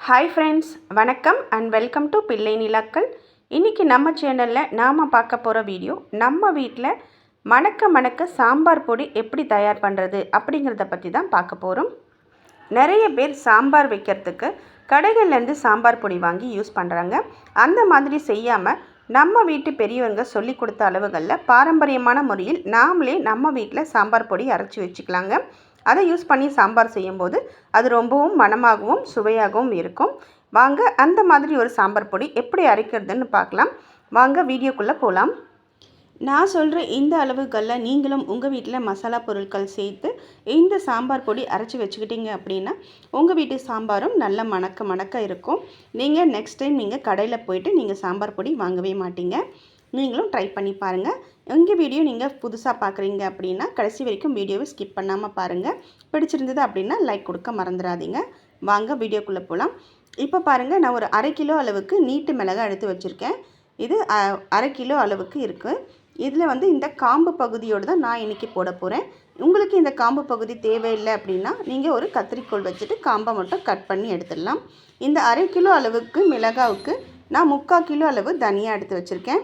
Hi friends வணக்கம் and welcome to பிள்ளை நிலாக்கள். இன்றைக்கி நம்ம சேனலில் நாம் பார்க்க போகிற வீடியோ நம்ம வீட்டில் மணக்க மணக்க சாம்பார் பொடி எப்படி தயார் பண்ணுறது அப்படிங்கிறத பற்றி தான் பார்க்க போகிறோம் நிறைய பேர் சாம்பார் வைக்கிறதுக்கு கடைகள்லேருந்து சாம்பார் பொடி வாங்கி யூஸ் பண்ணுறாங்க அந்த மாதிரி செய்யாமல் நம்ம வீட்டு பெரியவங்க சொல்லி கொடுத்த அளவுகளில் பாரம்பரியமான முறையில் நாமளே நம்ம வீட்டில் சாம்பார் பொடி அரைச்சி வச்சுக்கலாங்க. அதை யூஸ் பண்ணி சாம்பார் செய்யும்போது அது ரொம்பவும் மணமாகவும் சுவையாகவும் இருக்கும். வாங்க அந்த மாதிரி ஒரு சாம்பார் பொடி எப்படி அரைக்கிறதுன்னு பார்க்கலாம். வாங்க வீடியோக்குள்ளே போகலாம் நான் சொல்கிற இந்த அளவுகளில் நீங்களும் உங்கள் வீட்டில் மசாலா பொருட்கள் சேர்த்து இந்த சாம்பார் பொடி அரைச்சி வச்சுக்கிட்டீங்க அப்படின்னா உங்கள் வீட்டு சாம்பாரும் நல்ல மணக்க மணக்க இருக்கும். நீங்கள் நெக்ஸ்ட் டைம் நீங்கள் கடையில் போயிட்டு நீங்கள் சாம்பார் பொடி வாங்கவே மாட்டீங்க. நீங்களும் ட்ரை பண்ணி பாருங்கள் எங்கள் வீடியோ நீங்கள் புதுசாக பார்க்குறீங்க அப்படின்னா கடைசி வரைக்கும் வீடியோவை ஸ்கிப் பண்ணாமல் பாருங்கள் பிடிச்சிருந்தது அப்படின்னா லைக் கொடுக்க மறந்துடாதீங்க. வாங்க வீடியோக்குள்ளே போகலாம் இப்போ பாருங்கள் நான் ஒரு அரை கிலோ அளவுக்கு நீட்டு மிளகாய் எடுத்து வச்சுருக்கேன். இது அ- அரை கிலோ அளவுக்கு இருக்குது இதில் வந்து இந்த காம்பு பகுதியோடு தான் நான் இன்றைக்கி போட போகிறேன் உங்களுக்கு இந்த காம்பு பகுதி தேவையில்லை அப்படின்னா நீங்கள் ஒரு கத்திரிக்கோல் வச்சுட்டு காம்பை மட்டும் கட் பண்ணி எடுத்துடலாம். இந்த அரை கிலோ அளவுக்கு மிளகாவுக்கு நான் முக்கால் கிலோ அளவு தனியாக எடுத்து வச்சுருக்கேன்.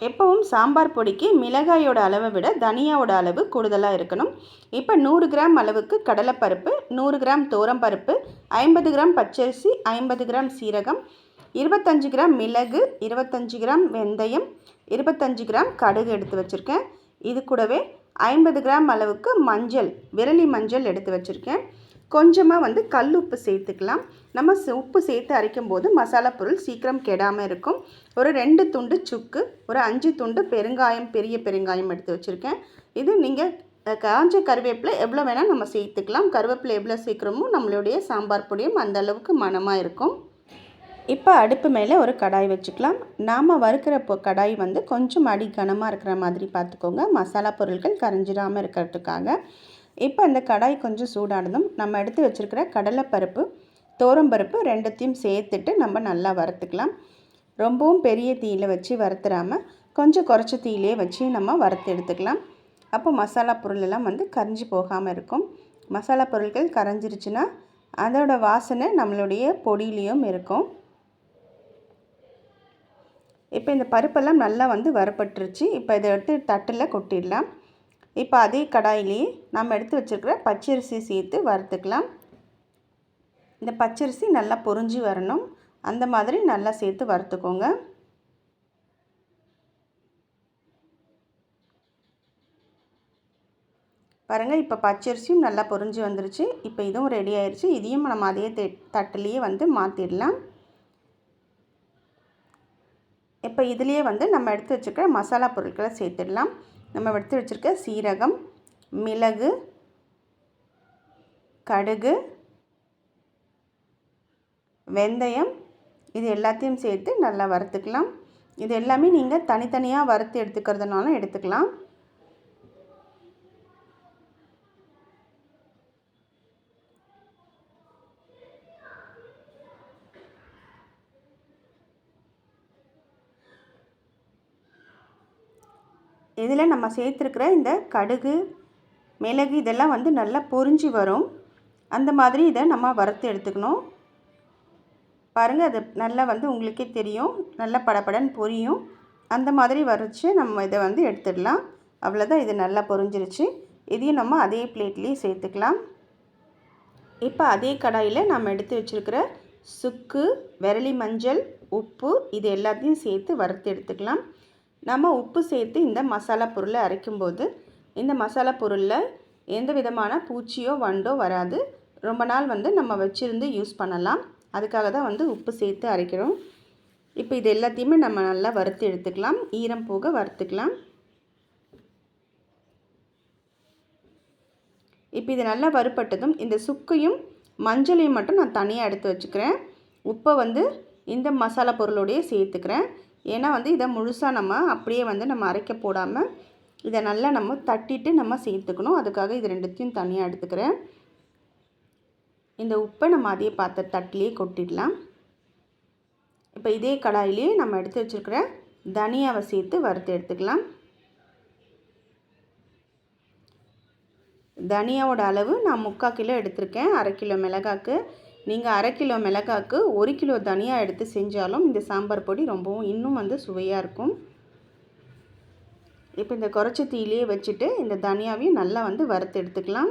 எப்பவும் சாம்பார் பொடிக்கு மிளகாயோட அளவை விட தனியாவோட அளவு கூடுதலாக இருக்கணும். இப்போ நூறு கிராம் அளவுக்கு கடலைப்பருப்பு நூறு கிராம் பருப்பு ஐம்பது கிராம் பச்சரிசி ஐம்பது கிராம் சீரகம் இருபத்தஞ்சு கிராம் மிளகு இருபத்தஞ்சு கிராம் வெந்தயம் இருபத்தஞ்சு கிராம் கடுகு எடுத்து வச்சுருக்கேன். இது கூடவே ஐம்பது கிராம் அளவுக்கு மஞ்சள் விரலி மஞ்சள் எடுத்து வச்சுருக்கேன். கொஞ்சமாக வந்து கல் உப்பு சேர்த்துக்கலாம். நம்ம உப்பு சேர்த்து அரைக்கும் போது மசாலா பொருள் சீக்கிரம் கெடாமல் இருக்கும். ஒரு ரெண்டு துண்டு சுக்கு ஒரு அஞ்சு துண்டு பெருங்காயம் பெரிய பெருங்காயம் எடுத்து வச்சுருக்கேன். இது நீங்கள் காஞ்ச கருவேப்பிலை எவ்வளோ வேணால் நம்ம சேர்த்துக்கலாம். கருவேப்பிலை எவ்வளோ சீக்கிரமோ நம்மளுடைய சாம்பார் பொடியும் அந்த அளவுக்கு மணமாக இருக்கும். இப்போ அடுப்பு மேலே ஒரு கடாய் வச்சுக்கலாம். நாம் வறுக்கிற கடாய் வந்து கொஞ்சம் அடி கனமாக இருக்கிற மாதிரி பார்த்துக்கோங்க. மசாலா பொருட்கள் கரைஞ்சிடாமல் இருக்கிறதுக்காக. இப்போ அந்த கடாய் கொஞ்சம் சூடானதும் நம்ம எடுத்து வச்சுருக்கிற கடலைப்பருப்பு தோரம்பருப்பு ரெண்டுத்தையும் சேர்த்துட்டு நம்ம நல்லா வறுத்துக்கலாம். ரொம்பவும் பெரிய தீயில் வச்சு வறுத்துறாமல் கொஞ்சம் குறைச்ச தீயிலே வச்சு நம்ம வறுத்து எடுத்துக்கலாம். அப்போ மசாலா பொருள் எல்லாம் வந்து கரைஞ்சி போகாமல் இருக்கும். மசாலா பொருட்கள் கரைஞ்சிருச்சுன்னா அதோட வாசனை நம்மளுடைய பொடியிலையும் இருக்கும். இப்போ இந்த பருப்பெல்லாம் நல்லா வந்து வரப்பட்டுருச்சு இப்போ இதை எடுத்து தட்டில் கொட்டிடலாம். இப்போ அதே கடாயிலேயே நம்ம எடுத்து வச்சுருக்கிற பச்சரிசி சேர்த்து வறுத்துக்கலாம். இந்த பச்சரிசி நல்லா பொரிஞ்சு வரணும். அந்த மாதிரி நல்லா சேர்த்து வறுத்துக்கோங்க. பாருங்கள் இப்போ பச்சரிசியும் நல்லா பொரிஞ்சு வந்துருச்சு. இப்போ இதுவும் ரெடி ஆயிடுச்சு இதையும் நம்ம அதே தே- தட்டுலேயே வந்து மாற்றிடலாம் இப்போ இதுலேயே வந்து நம்ம எடுத்து வச்சுருக்க மசாலா பொருட்களை சேர்த்துடலாம். நம்ம எடுத்து வச்சுருக்க சீரகம் மிளகு கடுகு வெந்தயம் இது எல்லாத்தையும் சேர்த்து நல்லா வறுத்துக்கலாம். இது எல்லாமே நீங்கள் தனித்தனியாக வறுத்து எடுத்துக்கிறதுனாலும் எடுத்துக்கலாம். இதில் நம்ம சேர்த்துருக்கிற இந்த கடுகு மிளகு இதெல்லாம் வந்து நல்லா பொரிஞ்சு வரும். அந்த மாதிரி இதை நம்ம வறுத்து எடுத்துக்கணும். பாருங்கள் அது நல்லா வந்து உங்களுக்கே தெரியும். நல்லா படபடன்னு பொரியும். அந்த மாதிரி வரைச்சி நம்ம இதை வந்து எடுத்துடலாம். அவ்வளோதான் இது நல்லா பொரிஞ்சிருச்சு. இதையும் நம்ம அதே பிளேட்லேயே சேர்த்துக்கலாம். இப்போ அதே கடாயில் நம்ம எடுத்து வச்சுருக்கிற சுக்கு விரலி மஞ்சள் உப்பு இது எல்லாத்தையும் சேர்த்து வறுத்து எடுத்துக்கலாம். நம்ம உப்பு சேர்த்து இந்த மசாலா பொருளை அரைக்கும்போது இந்த மசாலா பொருளில் எந்த விதமான பூச்சியோ வண்டோ வராது. ரொம்ப நாள் வந்து நம்ம வச்சுருந்து யூஸ் பண்ணலாம். அதுக்காக தான் வந்து உப்பு சேர்த்து அரைக்கிறோம். இப்போ இது எல்லாத்தையுமே நம்ம நல்லா வறுத்து எடுத்துக்கலாம். ஈரம் போக வறுத்துக்கலாம். இப்போ இது நல்லா வறுப்பட்டதும் இந்த சுக்கையும் மஞ்சளையும் மட்டும் நான் தனியாக எடுத்து வச்சுக்கிறேன். உப்பை வந்து இந்த மசாலா பொருளோடையே சேர்த்துக்கிறேன். ஏன்னா வந்து இதை முழுசாக நம்ம அப்படியே வந்து நம்ம அரைக்க போடாமல் இதை நல்லா நம்ம தட்டிட்டு நம்ம சேர்த்துக்கணும். அதுக்காக இது ரெண்டுத்தையும் தனியாக எடுத்துக்கிறேன். இந்த உப்பை நம்ம அதே பாத்திர தட்டிலே கொட்டிடலாம். இப்போ இதே கடாயிலே நம்ம எடுத்து வச்சுருக்கிற தனியாவை சேர்த்து வறுத்து எடுத்துக்கலாம். தனியாவோட அளவு நான் முக்கால் கிலோ எடுத்திருக்கேன். அரை கிலோ மிளகாக்கு நீங்கள் அரை கிலோ மிளகாக்கு ஒரு கிலோ தனியாக எடுத்து செஞ்சாலும் இந்த சாம்பார் பொடி ரொம்பவும் இன்னும் வந்து சுவையாக இருக்கும். இப்போ இந்த குறைச்ச தீயிலே வச்சுட்டு இந்த தனியாவையும் நல்லா வந்து வறுத்து எடுத்துக்கலாம்.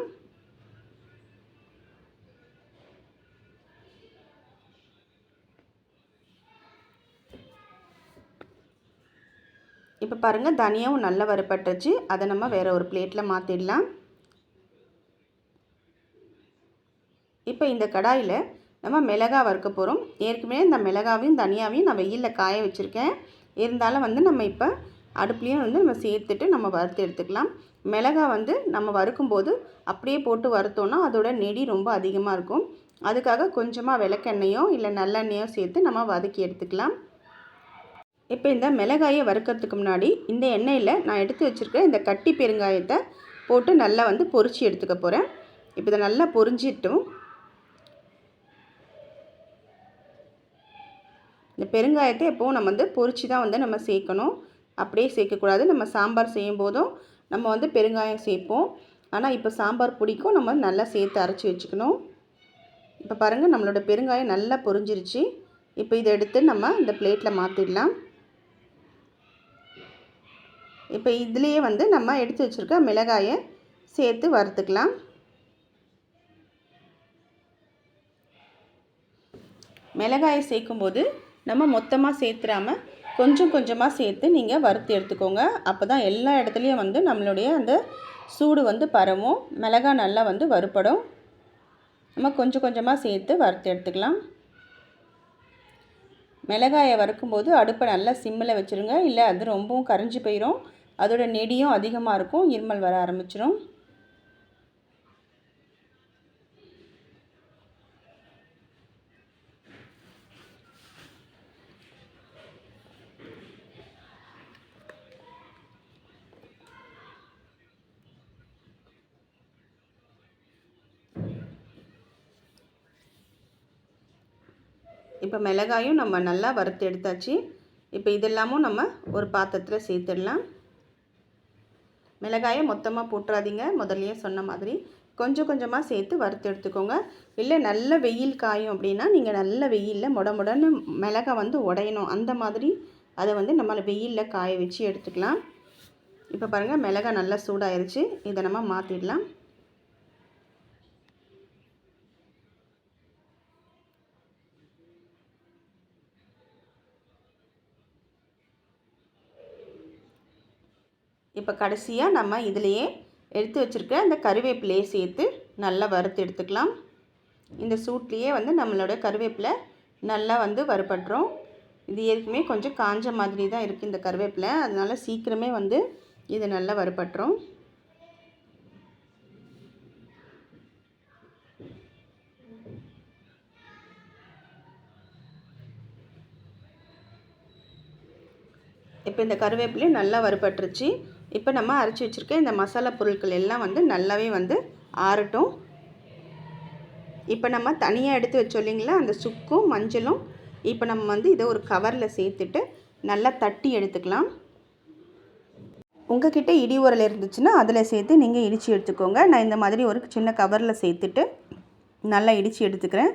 இப்போ பாருங்கள் தனியாவும் நல்லா வறுப்பட்டுருச்சு அதை நம்ம வேறு ஒரு பிளேட்டில் மாற்றிடலாம் இப்போ இந்த கடாயில் நம்ம மிளகா வறுக்க போகிறோம். ஏற்கனவே இந்த மிளகாவையும் தனியாவையும் நான் வெயிலில் காய வச்சுருக்கேன். இருந்தாலும் வந்து நம்ம இப்போ அடுப்புலேயும் வந்து நம்ம சேர்த்துட்டு நம்ம வறுத்து எடுத்துக்கலாம். மிளகா வந்து நம்ம வறுக்கும்போது அப்படியே போட்டு வறுத்தோன்னா அதோட நெடி ரொம்ப அதிகமாக இருக்கும். அதுக்காக கொஞ்சமாக விளக்கெண்ணையோ இல்லை நல்லெண்ணெயோ சேர்த்து நம்ம வதக்கி எடுத்துக்கலாம். இப்போ இந்த மிளகாயை வறுக்கிறதுக்கு முன்னாடி இந்த எண்ணெயில் நான் எடுத்து வச்சுருக்க இந்த கட்டி பெருங்காயத்தை போட்டு நல்லா வந்து பொரிச்சு எடுத்துக்க போகிறேன். இப்போ இதை நல்லா பொரிஞ்சிட்டும் இந்த பெருங்காயத்தை எப்போவும் நம்ம வந்து பொறிச்சு தான் வந்து நம்ம சேர்க்கணும். அப்படியே சேர்க்கக்கூடாது. நம்ம சாம்பார் செய்யும் போதும் நம்ம வந்து பெருங்காயம் சேர்ப்போம். ஆனால் இப்போ சாம்பார் பிடிக்கும் நம்ம நல்லா சேர்த்து அரைச்சி வச்சுக்கணும். இப்போ பாருங்கள் நம்மளோட பெருங்காயம் நல்லா பொரிஞ்சிருச்சு. இப்போ இதை எடுத்து நம்ம இந்த பிளேட்டில் மாற்றிடலாம் இப்போ இதுலேயே வந்து நம்ம எடுத்து வச்சுருக்க மிளகாயை சேர்த்து வறுத்துக்கலாம். மிளகாயை சேர்க்கும்போது நம்ம மொத்தமாக சேர்த்துறாமல் கொஞ்சம் கொஞ்சமாக சேர்த்து நீங்கள் வறுத்து எடுத்துக்கோங்க. அப்போ தான் எல்லா இடத்துலையும் வந்து நம்மளுடைய அந்த சூடு வந்து பரவும். மிளகா நல்லா வந்து வறுப்படும் நம்ம கொஞ்சம் கொஞ்சமாக சேர்த்து வறுத்து எடுத்துக்கலாம். மிளகாயை வறுக்கும்போது அடுப்பை நல்லா சிம்மில் வச்சுருங்க. இல்லை அது ரொம்பவும் கரைஞ்சி போயிடும் அதோட நெடியும் அதிகமாக இருக்கும். இருமல் வர ஆரம்பிச்சிடும் இப்போ மிளகாயும் நம்ம நல்லா வறுத்து எடுத்தாச்சு. இப்போ இதெல்லாமும் நம்ம ஒரு பாத்திரத்தில் சேர்த்துடலாம். மிளகாயை மொத்தமாக போட்டுறாதீங்க. முதல்லையே சொன்ன மாதிரி கொஞ்சம் கொஞ்சமாக சேர்த்து வறுத்து எடுத்துக்கோங்க. இல்லை நல்ல வெயில் காயும் அப்படின்னா நீங்கள் நல்ல வெயிலில் முட முடன்னு மிளகாய் வந்து உடையணும். அந்த மாதிரி அதை வந்து நம்ம வெயிலில் காய வச்சு எடுத்துக்கலாம். இப்போ பாருங்கள் மிளகாய் நல்லா சூடாயிருச்சு. இதை நம்ம மாற்றிடலாம் இப்போ கடைசியாக நம்ம இதிலையே எடுத்து வச்சுருக்க அந்த கருவேப்பிலையை சேர்த்து நல்லா வறுத்து எடுத்துக்கலாம். இந்த சூட்லேயே வந்து நம்மளோட கருவேப்பிலை நல்லா வந்து வறுபடுறோம் இது ஏற்கனவே கொஞ்சம் காஞ்ச மாதிரி தான் இருக்குது இந்த கருவேப்பிலை. அதனால் சீக்கிரமே வந்து இது நல்லா வறுபட்டுரும். இப்போ இந்த கருவேப்பிலையும் நல்லா வறுபட்டுருச்சு. இப்போ நம்ம அரைச்சி வச்சுருக்க இந்த மசாலா பொருட்கள் எல்லாம் வந்து நல்லாவே வந்து ஆறட்டும். இப்போ நம்ம தனியாக எடுத்து வச்சோம் இல்லைங்களா? அந்த சுக்கும் மஞ்சளும் இப்போ நம்ம வந்து இதை ஒரு கவரில் சேர்த்துட்டு நல்லா தட்டி எடுத்துக்கலாம். உங்ககிட்ட இடி உரல் இருந்துச்சுன்னா அதில் சேர்த்து நீங்கள் இடித்து எடுத்துக்கோங்க. நான் இந்த மாதிரி ஒரு சின்ன கவரில் சேர்த்துட்டு நல்லா இடித்து எடுத்துக்கிறேன்.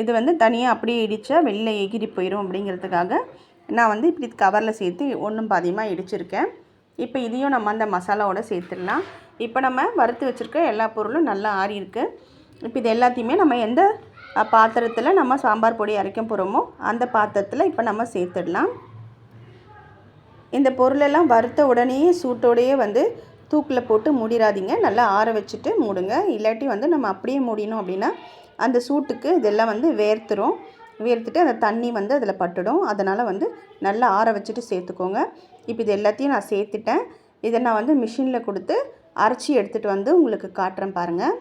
இது வந்து தனியாக அப்படியே இடித்தா வெளில எகிரி போயிடும் அப்படிங்கிறதுக்காக நான் வந்து இப்படி கவரில் சேர்த்து ஒன்றும் பாதியமாக இடிச்சிருக்கேன். இப்போ இதையும் நம்ம அந்த மசாலாவோட சேர்த்துடலாம். இப்போ நம்ம வறுத்து வச்சுருக்க எல்லா பொருளும் நல்லா ஆறி இருக்கு. இப்போ இது எல்லாத்தையுமே நம்ம எந்த பாத்திரத்தில் நம்ம சாம்பார் பொடி அரைக்க போகிறோமோ அந்த பாத்திரத்தில் இப்போ நம்ம சேர்த்துடலாம். இந்த பொருளெல்லாம் வறுத்த உடனேயே சூட்டோடையே வந்து தூக்கில் போட்டு மூடிடாதீங்க நல்லா ஆற வச்சுட்டு மூடுங்க. இல்லாட்டி வந்து நம்ம அப்படியே மூடினோம் அப்படின்னா அந்த சூட்டுக்கு இதெல்லாம் வந்து வேர்த்துரும். வேர்த்துட்டு அந்த தண்ணி வந்து அதில் பட்டுடும். அதனால் வந்து நல்லா ஆற வச்சுட்டு சேர்த்துக்கோங்க. இப்போ இது எல்லாத்தையும் நான் சேர்த்துட்டேன். இதை நான் வந்து மிஷினில் கொடுத்து அரைச்சி எடுத்துகிட்டு வந்து உங்களுக்கு காட்டுறேன் பாருங்கள்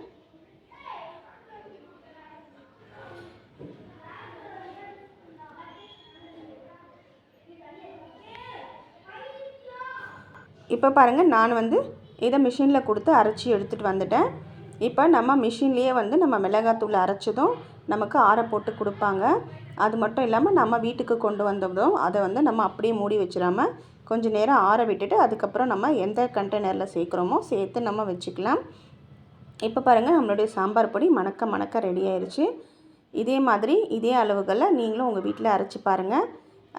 இப்போ பாருங்கள் நான் வந்து இதை மிஷினில் கொடுத்து அரைச்சி எடுத்துகிட்டு வந்துட்டேன். இப்போ நம்ம மிஷின்லேயே வந்து நம்ம மிளகாத்தூள் அரைச்சதும் நமக்கு ஆற போட்டு கொடுப்பாங்க. அது மட்டும் இல்லாமல் நம்ம வீட்டுக்கு கொண்டு வந்ததும் அதை வந்து நம்ம அப்படியே மூடி வச்சிடாமல் கொஞ்சம் நேரம் ஆற விட்டுட்டு அதுக்கப்புறம் நம்ம எந்த கண்டெய்னரில் சேர்க்குறோமோ சேர்த்து நம்ம வச்சுக்கலாம். இப்போ பாருங்கள் நம்மளுடைய சாம்பார் பொடி மணக்க மணக்க ரெடி ஆயிடுச்சு இதே மாதிரி இதே அளவுகளில் நீங்களும் உங்கள் வீட்டில் அரைச்சி பாருங்கள்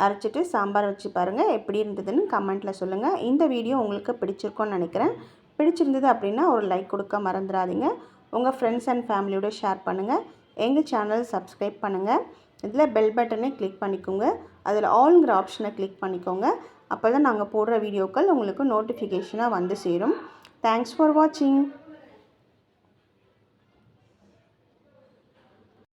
அரைச்சிட்டு சாம்பார் வச்சு பாருங்கள் எப்படி இருந்ததுன்னு கமெண்ட்டில் சொல்லுங்கள் இந்த வீடியோ உங்களுக்கு பிடிச்சிருக்கோன்னு நினைக்கிறேன். பிடிச்சிருந்தது அப்படின்னா ஒரு லைக் கொடுக்க மறந்துடாதீங்க. உங்கள் ஃப்ரெண்ட்ஸ் அண்ட் ஃபேமிலியோட ஷேர் பண்ணுங்கள் எங்கள் சேனல் சப்ஸ்கிரைப் பண்ணுங்கள் இதில் பெல் பட்டனை கிளிக் பண்ணிக்கோங்க. அதில் ஆல்ங்கிற ஆப்ஷனை கிளிக் பண்ணிக்கோங்க. அப்போ தான் நாங்கள் போடுற வீடியோக்கள் உங்களுக்கு நோட்டிஃபிகேஷனாக வந்து சேரும். தேங்க்ஸ் ஃபார் வாட்சிங்